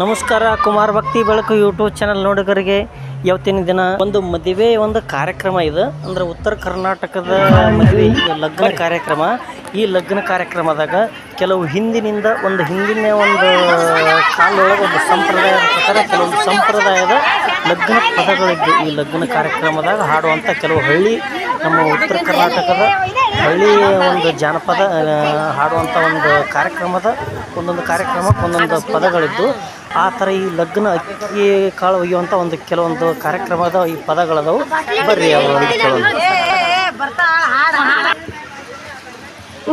ನಮಸ್ಕಾರ, ಕುಮಾರ್ ಭಕ್ತಿ ಬೆಳಕು ಯೂಟ್ಯೂಬ್ ಚಾನಲ್ ನೋಡುಗರಿಗೆ. ಇವತ್ತಿನ ದಿನ ಒಂದು ಮದುವೆ ಒಂದು ಕಾರ್ಯಕ್ರಮ ಇದು. ಅಂದ್ರೆ ಉತ್ತರ ಕರ್ನಾಟಕದ ಮದುವೆ ಲಗ್ನ ಕಾರ್ಯಕ್ರಮ. ಈ ಲಗ್ನ ಕಾರ್ಯಕ್ರಮದಾಗ ಕೆಲವು ಹಿಂದಿನಿಂದ ಒಂದು ಹಿಂದಿನ ಒಂದು ಕಾಲದೊಳಗೆ ಒಂದು ಸಂಪ್ರದಾಯದ ಪ್ರಕಾರ ಕೆಲವೊಂದು ಸಂಪ್ರದಾಯದ ಲಗ್ನ ಪದಗಳಿದ್ದು ಈ ಲಗ್ನ ಕಾರ್ಯಕ್ರಮದಾಗ ಹಾಡುವಂಥ ಕೆಲವು ಹಳ್ಳಿ ನಮ್ಮ ಉತ್ತರ ಕರ್ನಾಟಕದ ಹಳ್ಳಿ ಒಂದು ಜಾನಪದ ಹಾಡುವಂಥ ಒಂದು ಕಾರ್ಯಕ್ರಮದ ಒಂದೊಂದು ಕಾರ್ಯಕ್ರಮಕ್ಕೆ ಒಂದೊಂದು ಪದಗಳಿದ್ದು ಆ ಥರ ಈ ಲಗ್ನ ಅಕ್ಕಿ ಕಾಳು ಒಯ್ಯುವಂಥ ಒಂದು ಕೆಲವೊಂದು ಕಾರ್ಯಕ್ರಮದ ಈ ಪದಗಳದವು. ಬರ್ರಿ ಅವರು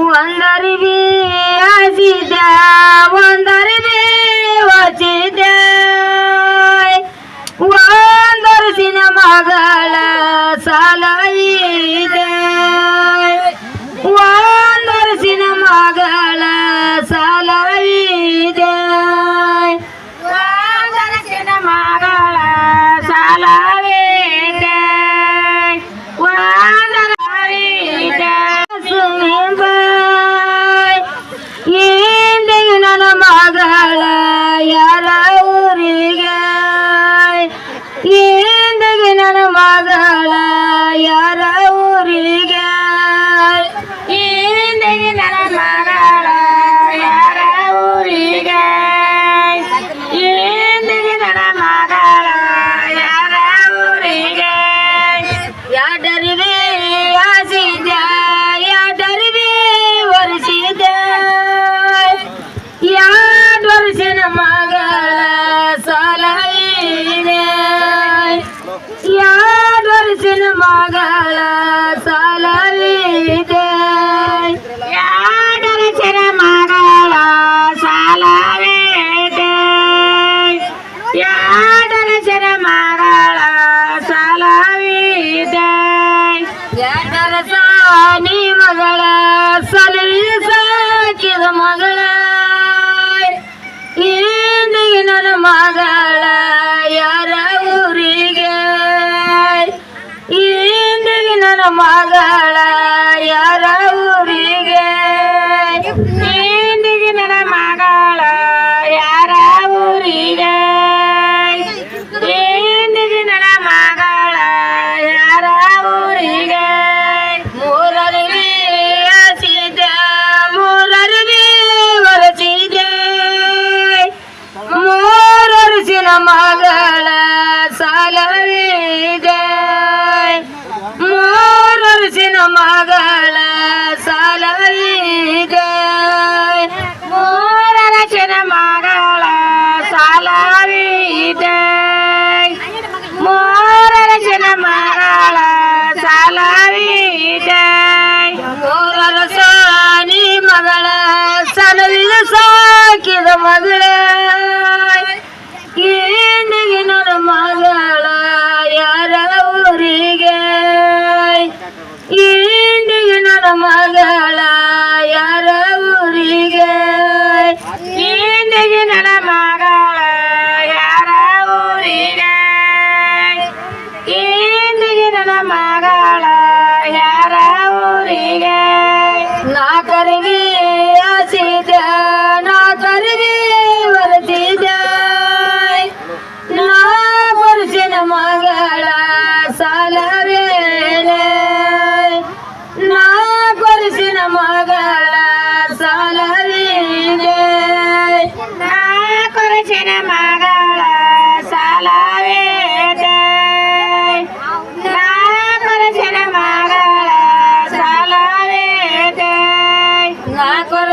ಒಂದರಿವಿ ಒಂದರಿವಿ ವಚಿದ ಒಂದರಸಿನ ಸಲವಿ ಸಾಕಿದ ಮಗಳ ನನ್ನ ಮಗಳ? ಯಾರ ಊರಿಗೆ? ನನ್ನ ಮಗಳ? ಸಾನಿ ಮಗಳ ಸಲವಿದ ಸಾಕಿದ ಮಗಳ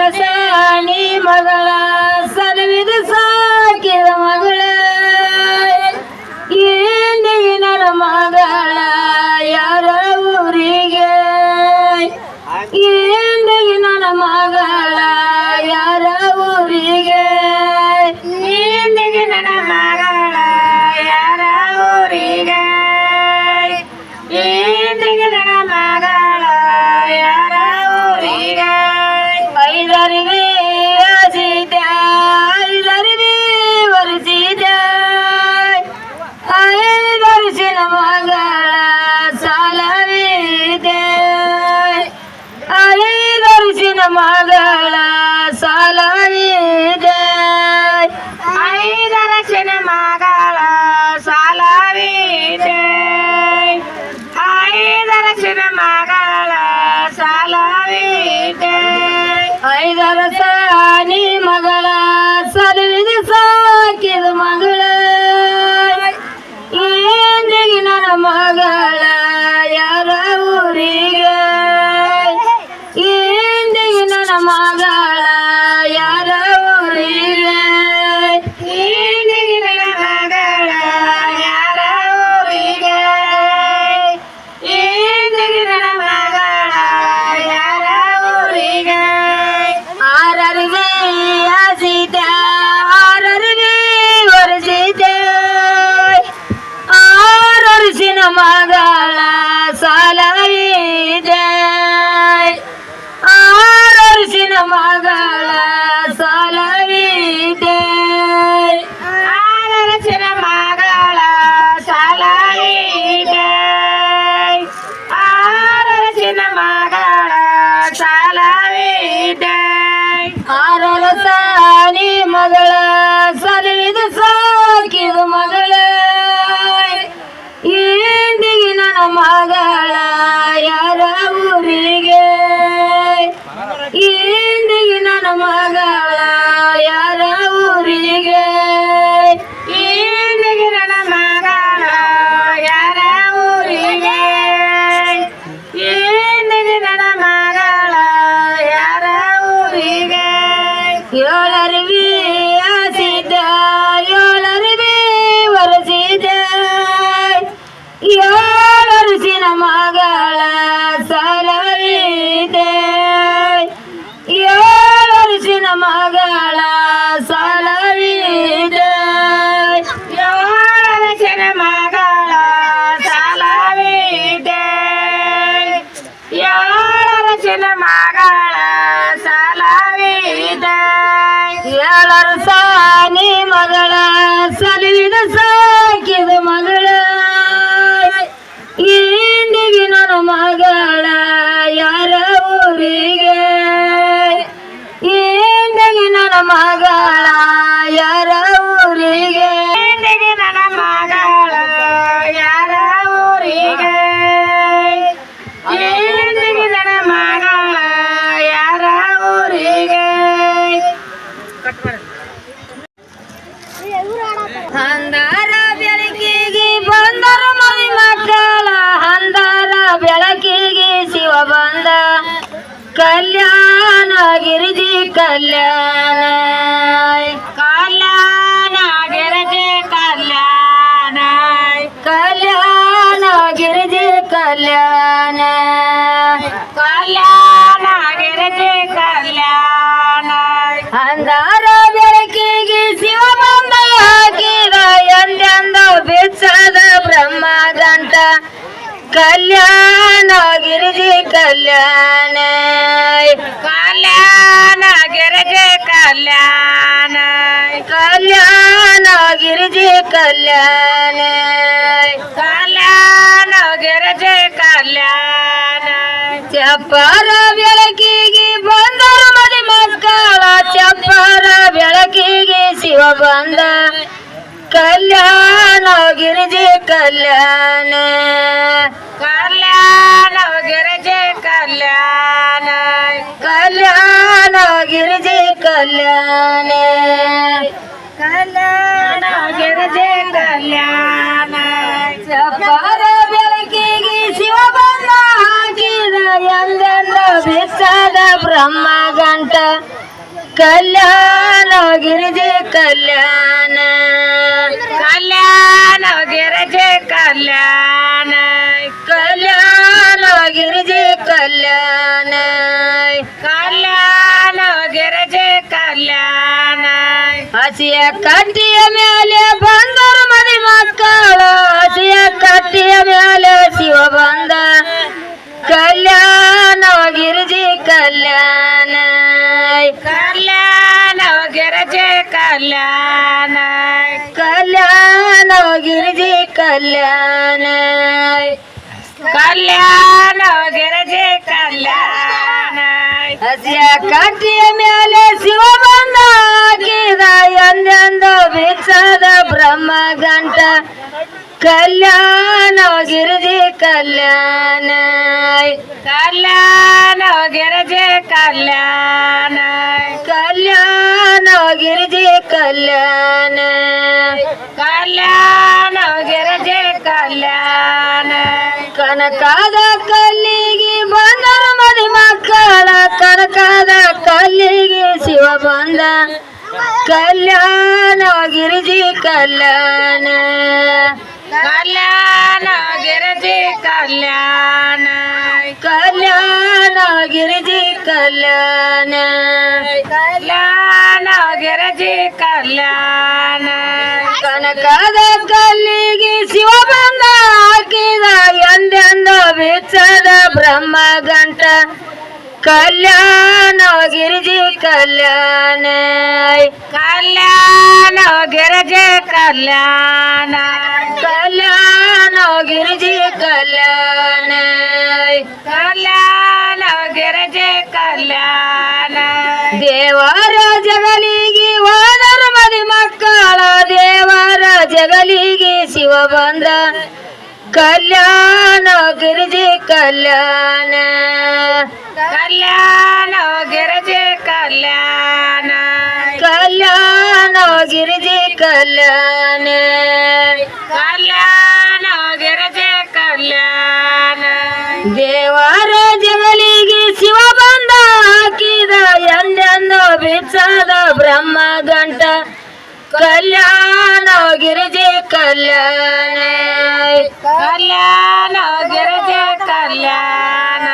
रसानी मगळा ಐದರಿಸಿನ ಮಗಳ ಸಾಲವಿದೆ ಐದರ ಮಗಳ ಸಾಲವಿದೆ ಐದರಸಿನ ಮಗಳ ಸಾಲವಿದೆ ಐದರ ಸಾನಿ ಮಗಳ ಸಲವಿದೆ ಸಾನಿ ಮಗಳ ಸಲವಿದ ಸಾಕಿದ ಮಗಳ. ಏಂದಿಗೆ ನನ್ನ ಮಗಳ ಯಾರ ಊರಿಗೆ? ಏಂದಿಗೆ ಮಗಳ ಯಾರ ಊರಿಗೆ? ಏಳರವಿ ಹಸಿದ ಏಳರವಿ ಒರೆಸಿದ ಏಳರಸಿನ ಮಗಳ ಸಾಲವಿದೆ ಏಳರಸಿನ ಮಗಳ ಸಾಲವಿದೆ ಏಳರಸಿನ ಮಗಳ ಸಾಕಿದ ಮಗಳ. ಇಂದಿಗೆ ನನ್ನ ಮಗಳ ಯಾರ ಊರಿಗೆ? ಇಂದಿಗೆ ನನ್ನ ಮಗಳ ಕಲ್ಯಾಣ ಗಿರಿಜಿ ಕಲ್ಯಾಣ ಕಲ್ಯಾಣ ಗಿರಿಜಿ ಕಲ್ಯಾಣ ಕಲ್ಯಾಣ ಗಿರಿಜಿ ಕಲ್ಯಾಣ ಕಲ್ಯಾಣ ಗಿರಿಜಿ ಕಲ್ಯಾಣ ಕಲ್ಯಾಣ ಗಿರಿಜಿ ಕಲ್ಯಾಣ ಕಲ್ಯಾಣ ಗಿರಿಜಿ ಕಲ್ಯಾಣ ಕಲ್ಯಾಣ ಗಿರಿಜಿ ಕಲ್ಯಾಣ ಚಪ್ಪರ ಬೆಳಕಿಗೆ ಬಂದರು ಮದಿ ಮಕ್ಕಳ ಚಪ್ಪರ ಬೆಳಕಿಗೆ ಶಿವ ಬಂದ ಕಲ್ಯಾಣ ಗಿರಿಜಿ ಕಲ್ಯಾಣ ಕಲ್ಯಾಣ ಕಲ್ಯಾಣ. ಕಲ್ಯಾಣ ಕಲ್ಯಾಣ. ಚಪ್ಪರ ಬೆಳಕಿಗೆ ಶಿವ ಬಂದ ಹಾಕಿದ ಎಂದೆಂದ ಬಿಚ್ಚದ ಬ್ರಹ್ಮ ಗಂಟ ಕಲ್ಯಾಣ ಗಿರಿಜೆ ಕಲ್ಯಾಣ. ಕಲ್ಯಾಣ ಗಿರಿಜೆ ಕಲ್ಯಾಣ. ಕಲ್ಯಾಣ ಗಿರಿಜಿ ಕಲ್ಯಾಣ. ಕಟ್ಟಿಯ ಮೇಲೆ ಬಂದರು ಕಲ್ಯಾಣ ಗಿರಿಜಿ ಕಲ್ಯಾಣ. ಕಲ್ಯಾಣ ಗಿರಿಜಿ ಕಲ್ಯಾಣ. ಕಲ್ಯಾಣ ಗಿರಿಜಿ ಕಲ್ಯಾಣ. ಕಲ್ಯಾಣ ಗಿರಿಜಿ ಕಲ್ಯಾಣ. ಕನಕದ ಕಲ್ಲಿಗೆ ಬಂದರು ಮದಿ ಮಕ್ಕಳ. ಕನಕದ ಕಲ್ಲಿಗೆ ಶಿವ ಬಂದ. ಕಲ್ಯಾಣ ಗಿರಿಜಿ ಕಲ್ಯಾಣ. ಕಲ್ಯಾಣ ಗಿರಿಜಿ ಕಲ್ಯಾಣ. ಕಲ್ಯಾಣ ಗಿರಿಜಿ ಕಲ್ಯಾಣ. ಕಲ್ಯಾಣ ಗಿರಿಜಿ ಕಲ್ಯಾಣ. ಕನಕದ ಕಲ್ಲಿಗೆ ಶಿವ ಬಂದ ಹಾಕಿದ ಎಂದೆಂದ ಬಿಚ್ಚದ ಬ್ರಹ್ಮ ಗಂಟ ಕಲ್ಯಾಣ ಗಿರಿಜಿ ಕಲ್ಯಾಣ ಕಲ್ಯಾಣ ಗಿರಿಜಿ ಕಲ್ಯಾಣ ಕಲ್ಯಾಣ ಗಿರಿಜಿ ಕಲ್ಯಾಣ ಕಲ್ಯಾಣ ಗಿರಿಜಿ ಕಲ್ಯಾಣ ದೇವರ ಜಗಲಿಗೆ ಹೋದರ ಮದಿ ಮಕ್ಕಳ ದೇವರ ಜಗಲಿಗೆ ಶಿವ ಬಂದ ಕಲ್ಯಾಣ ಗಿರಿಜಿ ಕಲ್ಯಾಣ. ಕಲ್ಯಾಣ ಗಿರಿಜೆ ಕಲ್ಯಾಣ. ಕಲ್ಯಾಣ ಗಿರಿಜಿ ಕಲ್ಯಾಣ. ಕಲ್ಯಾಣ ಗಿರಿಜೆ ಕಲ್ಯಾಣ. ದೇವರ ಜಗಲಿಗೆ ಶಿವ ಬಂದ ಹಾಕಿದ ಎಂದೆಂದು ಬಿಚ್ಚದ ಬ್ರಹ್ಮ ಗಂಟ ಕಲ್ಯಾಣ ಗಿರಿಜೆ ಕಲ್ಯಾಣ. ಕಲ್ಯಾಣ ಗಿರಿಜೆ ಕಲ್ಯಾಣ.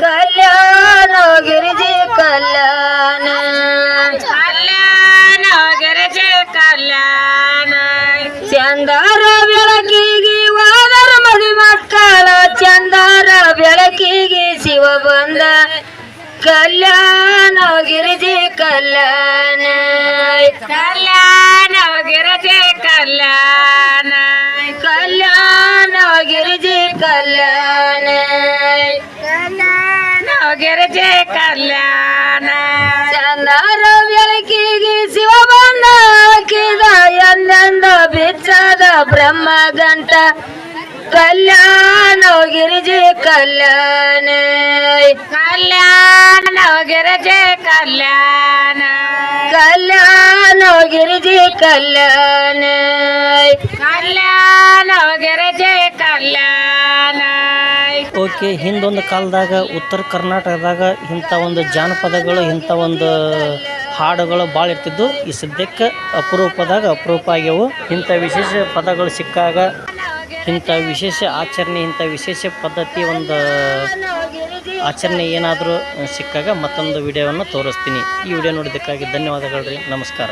ಕಲ್ಯಾಣ ಗಿರಿಜೆ ಕಲ್ಯಾಣ. ಕಲ್ಯಾಣ ಗಿರಿಜೆ ಕಲ್ಯಾಣ. ಚಂದರ ಬೆಳಕಿಗೆ ಹೋದರ ಮದಿ ಮಕ್ಕಳ ಚಂದರ ಬೆಳಕಿಗೆ ಶಿವ ಬಂದ. ಕಲ್ಯಾಣ ಗಿರಿಜಿ ಕಲ್ಯಾಣ. ಕಲ್ಯಾಣ ಗಿರಿಜಿ ಕಲ್ಯಾಣ. ಕಲ್ಯಾಣ ಗಿರಿಜಿ ಕಲ್ಯಾಣ. ಕಲ್ಯಾಣ ಗಿರಿಜಿ ಕಲ್ಯಾಣ. ಚಂದರ ಬೆಳಕಿಗೆ ಶಿವ ಬಂದ ಹಾಕಿದ, ಎಂದೆಂದ ಬಿಚ್ಚದ ಬ್ರಹ್ಮ ಗಂಟ ಕಲ್ಯಾಣ ಗಿರಿಜಿ ಕಲ್ಯಾಣ. ಕಲ್ಯಾಣ ಕಲ್ಯಾಣ ಓಕೆ, ಹಿಂದೊಂದು ಕಾಲದಾಗ ಉತ್ತರ ಕರ್ನಾಟಕದಾಗ ಇಂಥ ಒಂದು ಜಾನಪದಗಳು, ಇಂಥ ಒಂದು ಹಾಡುಗಳು ಭಾಳ ಇರ್ತಿದ್ದು ಈ ಸದ್ಯಕ್ಕೆ ಅಪರೂಪದಾಗ ಅಪರೂಪ ಆಗ್ಯವು. ಇಂಥ ವಿಶೇಷ ಪದಗಳು ಸಿಕ್ಕಾಗ ಇಂಥ ವಿಶೇಷ ಆಚರಣೆ, ಇಂಥ ವಿಶೇಷ ಪದ್ಧತಿ ಒಂದು ಆಚರಣೆ ಏನಾದರೂ ಸಿಕ್ಕಾಗ ಮತ್ತೊಂದು ವಿಡಿಯೋವನ್ನು ತೋರಿಸ್ತೀನಿ. ಈ ವಿಡಿಯೋ ನೋಡಿದ್ದಕ್ಕಾಗಿ ಧನ್ಯವಾದಗಳು ರೀ. ನಮಸ್ಕಾರ.